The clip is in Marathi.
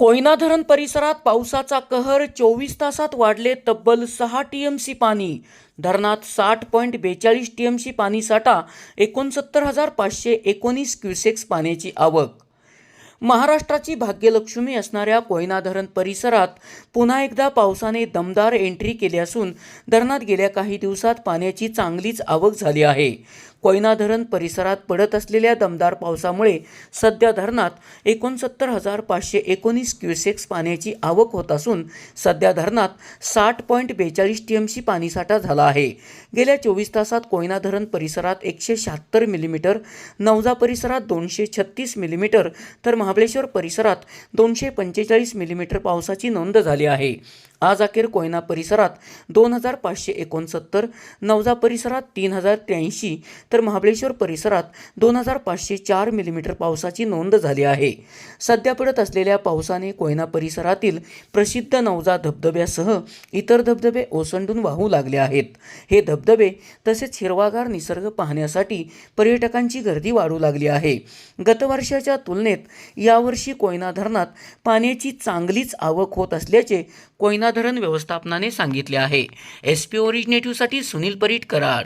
कोयना धरण परिसरात पावसाचा कहर चोवीस तासात वाढले तब्बल सहा टी एम सी पाणी. धरणात साठ पॉईंट बेचाळीस टी एम सी पाणीसाठा एकोणसत्तर हजार पाचशे एकोणीस क्युसेक्स पाण्याची आवक. महाराष्ट्राची भाग्यलक्ष्मी असणाऱ्या कोयना धरण परिसरात पुन्हा एकदा पावसाने दमदार एंट्री केली असून धरणात गेल्या काही दिवसात पाण्याची चांगलीच आवक झाली आहे. कोयना धरण परिसरात पडत असलेल्या दमदार पावसामुळे सध्या धरणात एकोणसत्तर हजार पाचशे एकोणीस क्युसेक्स पाण्याची आवक होत असून सध्या धरणात साठ पॉईंट बेचाळीस टी एमशी पाणीसाठा झाला आहे. गेल्या चोवीस तासात कोयना धरण परिसरात एकशे शहात्तर मिलीमीटर नवजा परिसरात दोनशे छत्तीस मिलीमीटर तर महाबळेश्वर परिसरात दोनशे पंचेचाळीस मिलीमीटर पावसाची नोंद झाली आहे. आज अखेर कोयना परिसरात दोन हजार पाचशे एकोणसत्तर नवजा परिसरात तीन हजार त्र्याऐंशी तर महाबळेश्वर परिसरात दोन हजार पाचशे चार मिलीमीटर पावसाची नोंद झाली आहे. सध्या पडत असलेल्या पावसाने कोयना परिसरातील प्रसिद्ध नवजा धबधब्यासह इतर धबधबे ओसंडून वाहू लागले आहेत. हे धबधबे तसेच हिरवागार निसर्ग पाहण्यासाठी पर्यटकांची गर्दी वाढू लागली आहे. गतवर्षाच्या तुलनेत यावर्षी कोयना धरणात पाण्याची चांगलीच आवक होत असल्याचे कोयना धरण व्यवस्थापनाने सांगितले आहे. एस पी ओरिजिनेटिव्हसाठी सुनील परीट कराड